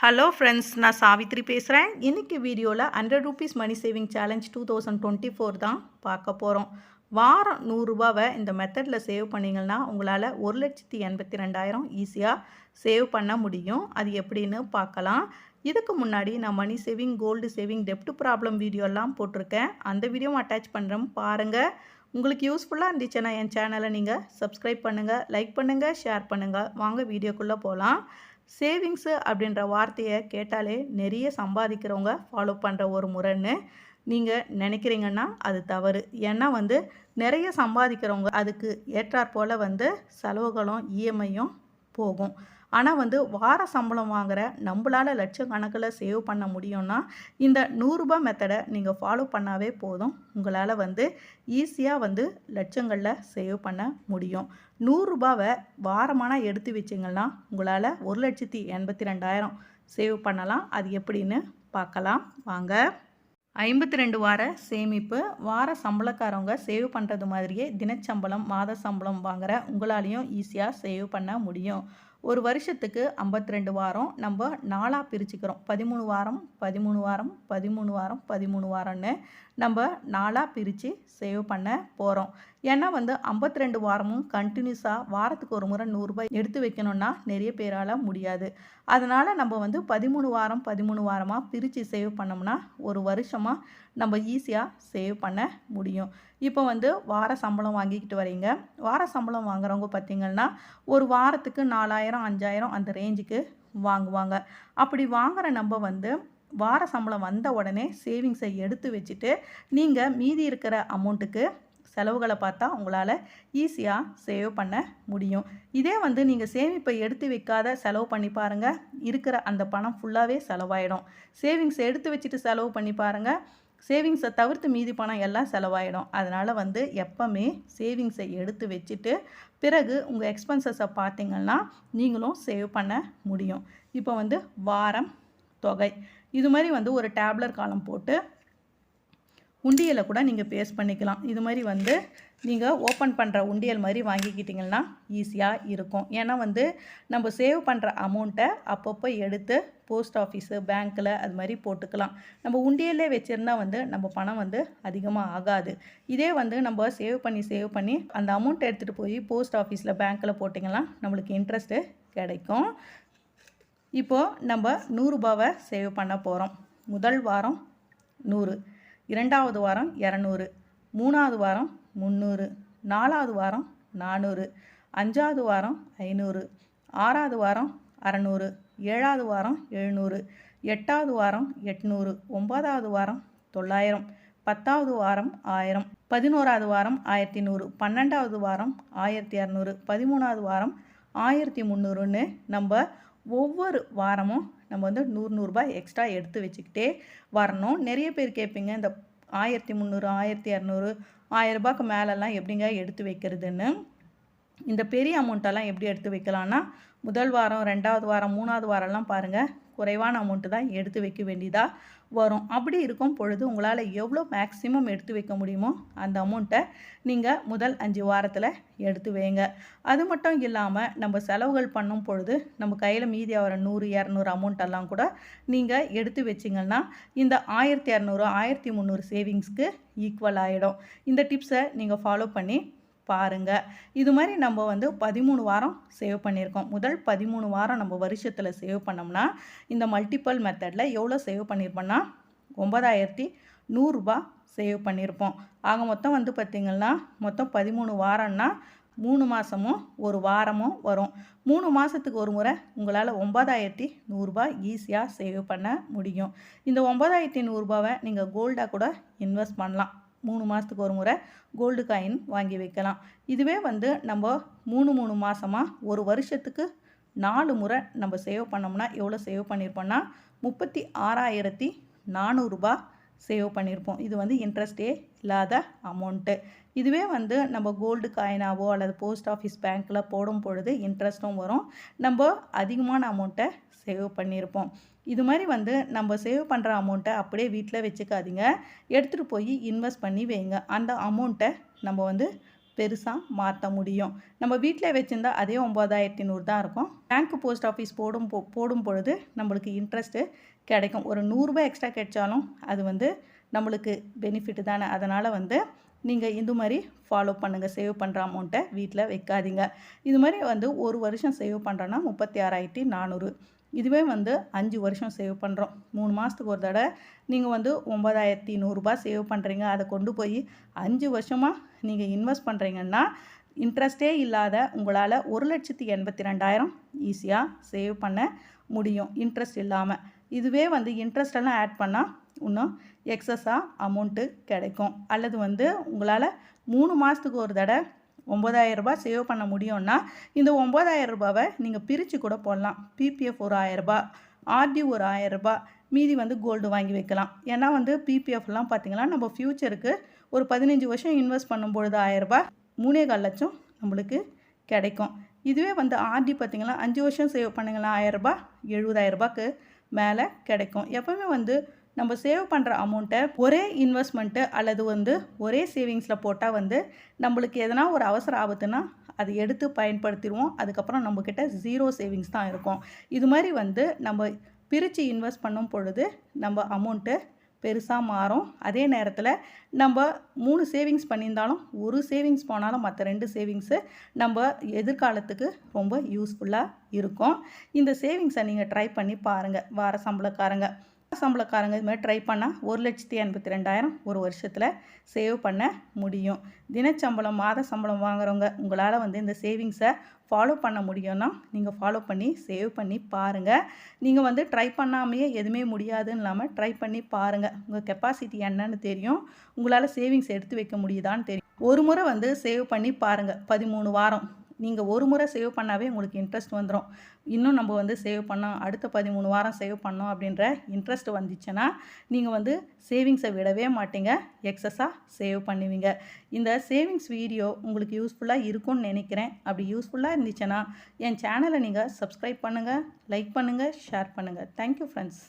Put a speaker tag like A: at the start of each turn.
A: Hello friends நான் சாவித்ரி பேசுகிறேன் இன்றைக்கி வீடியோவில் hundred rupees money saving challenge two thousand twenty four தான் பார்க்க போகிறோம் வாரம் நூறுரூபாவை இந்த மெத்தடில் சேவ் பண்ணிங்கன்னா உங்களால் ஒரு லட்சத்தி எண்பத்தி ரெண்டாயிரம் ஈஸியாக சேவ் பண்ண முடியும். அது எப்படின்னு பார்க்கலாம். இதுக்கு முன்னாடி நான் மணி சேவிங் கோல்டு சேவிங் டெப்ட் ப்ராப்ளம் வீடியோலாம் போட்டிருக்கேன். அந்த வீடியோவும் அட்டாச் பண்ணுறேன் பாருங்கள் உங்களுக்கு யூஸ்ஃபுல்லாக இருந்துச்சுன்னா என் சேனலை நீங்கள் சப்ஸ்கிரைப் பண்ணுங்கள் லைக் பண்ணுங்கள் ஷேர் பண்ணுங்கள் வாங்க வீடியோக்குள்ளே போகலாம் சேவிங்ஸு அப்படின்ற வார்த்தையை கேட்டாலே நிறைய சம்பாதிக்கிறவங்க ஃபாலோ பண்ணுற ஒரு முறைன்னு நீங்கள் நினைக்கிறீங்கன்னா அது தவறு. ஏன்னா வந்து நிறைய சம்பாதிக்கிறவங்க அதுக்கு ஏற்றாற்போல் வந்து செலவுகளும் இஎம்ஐயும் போகும். ஆனால் வந்து வார சம்பளம் வாங்குகிற நம்மளால் லட்சக்கணக்கில் சேவ் பண்ண முடியும்னா இந்த நூறுரூபா மெத்தடை நீங்கள் ஃபாலோ பண்ணாவே போதும். உங்களால் வந்து ஈஸியாக வந்து லட்சங்களில் சேவ் பண்ண முடியும். நூறுரூபாவை வாரமான எடுத்து வச்சிங்கன்னா உங்களால் ஒரு லட்சத்தி எண்பத்தி ரெண்டாயிரம் சேவ் பண்ணலாம். அது எப்படின்னு பார்க்கலாம். வாங்க. ஐம்பத்தி ரெண்டு வார சேமிப்பு. வார சம்பளக்காரவங்க சேவ் பண்ணுறது மாதிரியே தினச்சம்பளம் மாத சம்பளம் வாங்குகிற உங்களாலையும் ஈஸியாக சேவ் பண்ண முடியும். ஒரு வருஷத்துக்கு ஐம்பத்தி ரெண்டு வாரம் நம்ம நாளாக பிரிச்சுக்கிறோம். பதிமூணு வாரம் பதிமூணு வாரம் பதிமூணு வாரம் பதிமூணு வாரம்னு நம்ம நாளாக பிரித்து சேவ் பண்ண போகிறோம் ஏன்னா வந்து ஐம்பத்தி ரெண்டு வாரமும் கண்டினியூஸாக வாரத்துக்கு ஒரு முறை நூறுரூபா எடுத்து வைக்கணும்னா நிறைய பேரால் முடியாது. அதனால் நம்ம வந்து பதிமூணு வாரம் பதிமூணு வாரமாக பிரித்து சேவ் பண்ணோம்னா ஒரு வருஷமாக நம்ம ஈஸியாக சேவ் பண்ண முடியும். இப்போ வந்து வார சம்பளம் வாங்கிக்கிட்டு வரீங்க. வார சம்பளம் வாங்குறவங்க பார்த்திங்கன்னா ஒரு வாரத்துக்கு நாலாயிரம் அஞ்சாயிரம் அந்த ரேஞ்சுக்கு வாங்குவாங்க. அப்படி வாங்குகிற நம்ம வந்து வார சம்பளம் வந்த உடனே சேவிங்ஸை எடுத்து வச்சுட்டு நீங்கள் மீதி இருக்கிற அமௌண்ட்டுக்கு செலவுகளை பார்த்தா உங்களால் ஈஸியாக சேவ் பண்ண முடியும். இதே வந்து நீங்கள் சேமிப்பை எடுத்து வைக்காத செலவு பண்ணி பாருங்கள் இருக்கிற அந்த பணம் ஃபுல்லாகவே செலவாயிடும். சேவிங்ஸ் எடுத்து வச்சுட்டு செலவு பண்ணி பாருங்கள் சேவிங்ஸை தவிர்த்து மீதி பணம் எல்லாம் செலவாயிடும். அதனால் வந்து எப்போவுமே சேவிங்ஸை எடுத்து வச்சுட்டு பிறகு உங்கள் எக்ஸ்பென்சஸை பார்த்தீங்கன்னா நீங்களும் சேவ் பண்ண முடியும். இப்போ வந்து வாரம் தொகை. இது மாதிரி வந்து ஒரு டேப்லர் காலம் போட்டு உண்டியலை கூட நீங்கள் பேஸ் பண்ணிக்கலாம். இது மாதிரி வந்து நீங்கள் ஓப்பன் பண்ணுற உண்டியல் மாதிரி வாங்கிக்கிட்டிங்கன்னா ஈஸியாக இருக்கும். ஏன்னா வந்து நம்ம சேவ் பண்ணுற அமௌண்ட்டை அப்பப்போ எடுத்து போஸ்ட் ஆஃபீஸு பேங்க்கில் அது மாதிரி போட்டுக்கலாம். நம்ம உண்டியலே வச்சுருந்தா வந்து நம்ம பணம் வந்து அதிகமாக ஆகாது. இதே வந்து நம்ம சேவ் பண்ணி சேவ் பண்ணி அந்த அமௌண்ட்டை எடுத்துகிட்டு போய் போஸ்ட் ஆஃபீஸில் பேங்க்கில் போட்டிங்கன்னா நம்மளுக்கு இன்ட்ரெஸ்ட்டு கிடைக்கும். இப்போது நம்ம நூறுரூபாவை சேவ் பண்ண போகிறோம் முதல் வாரம் நூறு இரண்டாவது வாரம் இரநூறு மூணாவது வாரம் முந்நூறு நாலாவது வாரம் நானூறு அஞ்சாவது வாரம் ஐநூறு ஆறாவது வாரம் அறநூறு ஏழாவது வாரம் எழுநூறு எட்டாவது வாரம் எட்நூறு ஒன்பதாவது வாரம் தொள்ளாயிரம் பத்தாவது வாரம் ஆயிரம் பதினோராவது வாரம் ஆயிரத்தி நூறு பன்னெண்டாவது வாரம் ஆயிரத்தி இரநூறு பதிமூணாவது வாரம் ஆயிரத்தி முந்நூறுன்னு நம்ம ஒவ்வொரு வாரமும் நம்ம வந்து நூறு நூறுரூபா எக்ஸ்ட்ரா எடுத்து வச்சுக்கிட்டே வரணும். நிறைய பேர் கேட்பீங்க இந்த ஆயிரத்தி முந்நூறு ஆயிரத்தி இரநூறு ஆயிரரூபாய்க்கு மேலெல்லாம் எப்படிங்க எடுத்து வைக்கிறதுன்னு? இந்த பெரிய அமௌண்ட்டெல்லாம் எப்படி எடுத்து வைக்கலான்னா முதல் வாரம் ரெண்டாவது வாரம் மூணாவது வாரம்லாம் பாருங்கள் குறைவான அமௌண்ட்டு தான் எடுத்து வைக்க வேண்டியதாக வரும். அப்படி இருக்கும் பொழுது உங்களால் எவ்வளோ மேக்ஸிமம் எடுத்து வைக்க முடியுமோ அந்த அமௌண்ட்டை நீங்கள் முதல் அஞ்சு வாரத்தில் எடுத்து வைங்க. அது மட்டும் இல்லாமல் நம்ம செலவுகள் பண்ணும் பொழுது நம்ம கையில் மீதி ஆகிற நூறு இரநூறு அமௌண்ட்டெல்லாம் கூட நீங்கள் எடுத்து வச்சிங்கன்னா இந்த ஆயிரத்தி இரநூறு ஆயிரத்தி முந்நூறு சேவிங்ஸ்க்கு ஈக்குவல் ஆகிடும் இந்த டிப்ஸை நீங்கள் ஃபாலோ பண்ணி பாருங்கள் இது மாதிரி நம்ம வந்து பதிமூணு வாரம் சேவ் பண்ணியிருக்கோம். முதல் பதிமூணு வாரம் நம்ம வருஷத்தில் சேவ் பண்ணோம்னா இந்த மல்டிப்பிள் மெத்தடில் எவ்வளோ சேவ் பண்ணியிருப்போம்னா ஒன்பதாயிரத்தி நூறுரூபா சேவ் பண்ணியிருப்போம். ஆக மொத்தம் வந்து பார்த்திங்கன்னா மொத்தம் பதிமூணு வாரம்னா மூணு மாதமும் ஒரு வாரமும் வரும். மூணு மாதத்துக்கு ஒரு முறை உங்களால் ஒன்பதாயிரத்தி நூறுரூபா ஈஸியாக சேவ் பண்ண முடியும். இந்த ஒன்பதாயிரத்தி நூறுரூபாவை நீங்கள் கோல்டாக கூட இன்வெஸ்ட் பண்ணலாம். மூணு மாதத்துக்கு ஒரு முறை கோல்டு காயின் வாங்கி வைக்கலாம். இதுவே வந்து நம்ம மூணு மூணு மாதமாக ஒரு வருஷத்துக்கு நாலு முறை நம்ம சேவ் பண்ணோம்னா எவ்வளோ சேவ் பண்ணியிருப்போம்னா முப்பத்தி ஆறாயிரத்தி நானூறுரூபா சேவ் பண்ணியிருப்போம். இது வந்து இன்ட்ரெஸ்டே இல்லாத அமௌண்ட்டு இதுவே வந்து நம்ம கோல்டு காயினாவோ அல்லது போஸ்ட் ஆஃபீஸ் பேங்க்கில் போடும் பொழுது இன்ட்ரெஸ்ட்டும் வரும். நம்ம அதிகமான அமௌண்ட்டை சேவ் பண்ணியிருப்போம். இது மாதிரி வந்து நம்ம சேவ் பண்ணுற அமௌண்ட்டை அப்படியே வீட்டில் வச்சுக்காதீங்க. எடுத்துகிட்டு போய் இன்வெஸ்ட் பண்ணி வைங்க. அந்த அமௌண்ட்டை நம்ம வந்து பெருசாக மாற்ற முடியும். நம்ம வீட்டில் வச்சுருந்தா அதே ஒம்பதாயிரத்தி நூறு தான் இருக்கும். பேங்க் போஸ்ட் ஆஃபீஸ் போடும் போ போடும் பொழுது நம்மளுக்கு இன்ட்ரெஸ்ட்டு கிடைக்கும். ஒரு நூறுரூபா எக்ஸ்ட்ரா கிடைச்சாலும் அது வந்து நம்மளுக்கு பெனிஃபிட் தானே. அதனால் வந்து நீங்கள் இந்த மாதிரி ஃபாலோ பண்ணுங்கள் சேவ் பண்ணுற அமௌண்ட்டை வீட்டில் வைக்காதீங்க. இது மாதிரி வந்து ஒரு வருஷம் சேவ் பண்ணுறோன்னா முப்பத்தி ஆறாயிரத்தி நானூறு. இதுவே வந்து அஞ்சு வருஷம் சேவ் பண்ணுறோம் மூணு மாதத்துக்கு ஒரு தடவை நீங்கள் வந்து ஒம்பதாயிரத்தி நூறுரூபா சேவ் பண்ணுறீங்க அதை கொண்டு போய் அஞ்சு வருஷமாக நீங்கள் இன்வெஸ்ட் பண்ணுறீங்கன்னா இன்ட்ரெஸ்டே இல்லாத உங்களால் ஒரு லட்சத்தி எண்பத்தி ரெண்டாயிரம் ஈஸியாக சேவ் பண்ண முடியும். இன்ட்ரெஸ்ட் இல்லாமல் இதுவே வந்து இன்ட்ரெஸ்டெல்லாம் ஆட் பண்ணால் இன்னும் எக்ஸஸாக அமௌண்ட்டு கிடைக்கும். அல்லது வந்து உங்களால் மூணு மாதத்துக்கு ஒரு தடவை ஒம்பதாயிரரூபா சேவ் பண்ண முடியும்னா இந்த ஒம்பதாயிரம் ரூபாவை நீங்கள் பிரித்து கூட போடலாம். பிபிஎஃப் ஒரு ஆயரரூபா ஆர்டி ஒரு ஆயரரூபா மீதி வந்து கோல்டு வாங்கி வைக்கலாம். ஏன்னா வந்து பிபிஎஃப்லாம் பார்த்தீங்கன்னா நம்ம ஃப்யூச்சருக்கு ஒரு பதினஞ்சு வருஷம் இன்வெஸ்ட் பண்ணும்பொழுது ஆயரரூபா மூணே கால் லட்சம் நம்மளுக்கு கிடைக்கும். இதுவே வந்து ஆர்டி பார்த்திங்கன்னா அஞ்சு வருஷம் சேவ் பண்ணிங்கன்னா ஆயரரூபா எழுபதாயிரரூபாக்கு மேலே கிடைக்கும். எப்போவுமே வந்து நம்ம சேவ் பண்ணுற அமௌண்ட்டை ஒரே இன்வெஸ்ட்மெண்ட்டு அல்லது வந்து ஒரே சேவிங்ஸில் போட்டால் வந்து நம்மளுக்கு எதனா ஒரு அவசர ஆபத்துனா அதை எடுத்து பயன்படுத்திடுவோம். அதுக்கப்புறம் நம்மக்கிட்ட ஜீரோ சேவிங்ஸ் தான் இருக்கும். இது மாதிரி வந்து நம்ம பிரித்து இன்வெஸ்ட் பண்ணும் பொழுது நம்ம அமௌண்ட்டு பெருசாக மாறும். அதே நேரத்தில் நம்ம மூணு சேவிங்ஸ் பண்ணியிருந்தாலும் ஒரு சேவிங்ஸ் போனாலும் மற்ற ரெண்டு சேவிங்ஸு நம்ம எதிர்காலத்துக்கு ரொம்ப யூஸ்ஃபுல்லாக இருக்கும். இந்த சேவிங்ஸை நீங்கள் ட்ரை பண்ணி பாருங்கள் வார சம்பளக்காரங்க. சம்பளக்காரங்க இது மாதிரி ட்ரை பண்ணால் ஒரு லட்சத்தி எண்பத்தி ரெண்டாயிரம் ஒரு வருஷத்தில் சேவ் பண்ண முடியும். தினச்சம்பளம் மாத சம்பளம் வாங்குறவங்க உங்களால் வந்து இந்த சேவிங்ஸை ஃபாலோ பண்ண முடியும்னா நீங்கள் ஃபாலோ பண்ணி சேவ் பண்ணி பாருங்கள் நீங்கள் வந்து ட்ரை பண்ணாமையே எதுவுமே முடியாதுன்னு இல்லாமல் ட்ரை பண்ணி பாருங்கள் உங்கள் கெப்பாசிட்டி என்னன்னு தெரியும். உங்களால் சேவிங்ஸ் எடுத்து வைக்க முடியுதான்னு தெரியும். ஒரு முறை வந்து சேவ் பண்ணி பாருங்கள் பதிமூணு வாரம். நீங்கள் ஒரு முறை சேவ் பண்ணாவே உங்களுக்கு இன்ட்ரெஸ்ட் வந்துடும் இன்னும் நம்ம வந்து சேவ் பண்ணோம் அடுத்த பதிமூணு வாரம் சேவ் பண்ணோம் அப்படின்ற இன்ட்ரெஸ்ட் வந்துச்சுன்னா நீங்கள் வந்து சேவிங்ஸை விடவே மாட்டீங்க. எக்ஸஸாக சேவ் பண்ணுவீங்க. இந்த சேவிங்ஸ் வீடியோ உங்களுக்கு யூஸ்ஃபுல்லாக இருக்கும்னு நினைக்கிறேன். அப்படி யூஸ்ஃபுல்லாக இருந்துச்சுன்னா என் சேனலை நீங்கள் சப்ஸ்கிரைப் பண்ணுங்கள் லைக் பண்ணுங்கள் ஷேர் பண்ணுங்கள் தேங்க்யூ ஃப்ரெண்ட்ஸ்